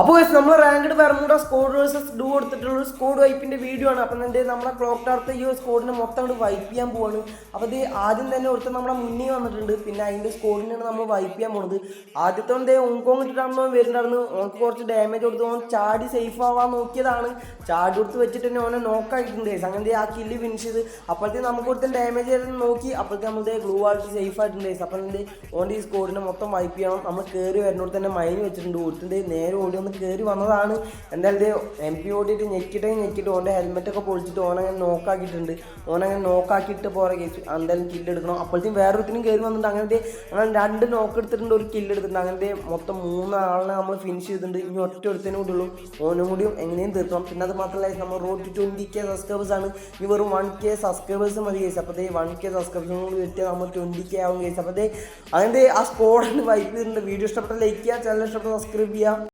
അപ്പോൾ നമ്മൾ ranked Bermuda squad versus duo കൊടുത്തിട്ടുള്ള സ്കോഡ് വൈപ്പിന്റെ വീഡിയോ ആണ്. അപ്പം എന്റെ നമ്മളെ ക്ലോക്ക് ടാർത്ത് ഈ ഒരു സ്കോഡിനെ മൊത്തം അങ്ങോട്ട് വൈപ്പ് ചെയ്യാൻ പോവാണ്. അപ്പോൾ ഇത് ആദ്യം തന്നെ ഒരുത്ത നമ്മുടെ മുന്നേ വന്നിട്ടുണ്ട്. പിന്നെ അതിന്റെ സ്കോഡിനാണ് നമ്മൾ വൈപ്പ് ചെയ്യാൻ പോണത്. ആദ്യത്തെ എന്തേ ഹോങ്കോങ് ഇട്ടിട്ടാണ് വരുന്നുണ്ടായിരുന്നു ഓനക്ക് കുറച്ച് ഡാമേജ് കൊടുത്തു ഓൻ ചാടി സേഫ് ആവാൻ നോക്കിയതാണ്. ചാടി കൊടുത്ത് വെച്ചിട്ട് തന്നെ ഓനെ നോക്കായിട്ടുണ്ട് അങ്ങനെ ആ കില്ല് ഫിനിഷ് ചെയ്ത് അപ്പോഴത്തേക്ക് നമുക്ക് കൊടുത്ത ഡാമേജ് നോക്കി. അപ്പോഴത്തേക്ക് നമ്മുടെ ഗ്ലൂ ആയിട്ട് സേഫ് ആയിട്ടുണ്ട് അപ്പം എന്റെ ഓന്റെ ഈ സ്കോഡിനെ മൊത്തം വൈപ്പ് ചെയ്യണം. നമ്മൾ കയറി വരുന്നോട് തന്നെ മൈന് വെച്ചിട്ടുണ്ട്. ഒരുത്തിന്റെ നേരെ ഓടി ഒന്ന് കയറി വന്നതാണ്. എന്തായാലും എം പി ഓടിയിട്ട് ഞെക്കിട്ടേ ഞെക്കിട്ട് ഓന്റെ ഹെൽമെറ്റൊക്കെ പൊളിച്ചിട്ട് ഓനങ്ങനെ നോക്കാക്കിയിട്ടുണ്ട് ഓനങ്ങനെ നോക്കാക്കിയിട്ട് പോരെ കേസ് എന്തായാലും കില്ല് എടുക്കണം. അപ്പോഴത്തേക്കും വേറൊരുത്തിനും കയറി വന്നിട്ടുണ്ട്. അങ്ങനത്തെ അങ്ങനെ രണ്ട് നോക്ക് എടുത്തിട്ടുണ്ട്. ഒരു കില്ല് എടുത്തിട്ടുണ്ട്. അങ്ങനത്തെ മൊത്തം മൂന്നാളിനെ നമ്മൾ ഫിനിഷ് ചെയ്തിട്ടുണ്ട്. ഇനി ഒറ്റ ഒരുത്തനും കൂടി ഉള്ളൂ. ഓനും കൂടിയും എങ്ങനെയും തീർക്കണം. പിന്നെ അത് മാത്രമല്ല നമ്മൾ road to twenty K subscribers ആണ്. ഇനി വെറും വൺ കെ സബ്സ്ക്രൈബേഴ്സ് മതി കേസ് അപ്പോഴത്തേ വൺ കെ സബ്സ്ക്രൈബേഴ്സും കൂടി കിട്ടിയാൽ നമ്മൾ ട്വന്റി കെ ആവും കേസ് അപ്പോഴത്തേ അങ്ങനത്തെ ആ സ്കോഡിന് വൈപ്പ് വീഡിയോ ഇഷ്ടപ്പെട്ട ലൈക്ക് ചെയ്യുക. ചാനൽ ഇഷ്ടപ്പെട്ട സബ്സ്ക്രൈബ് ചെയ്യുക.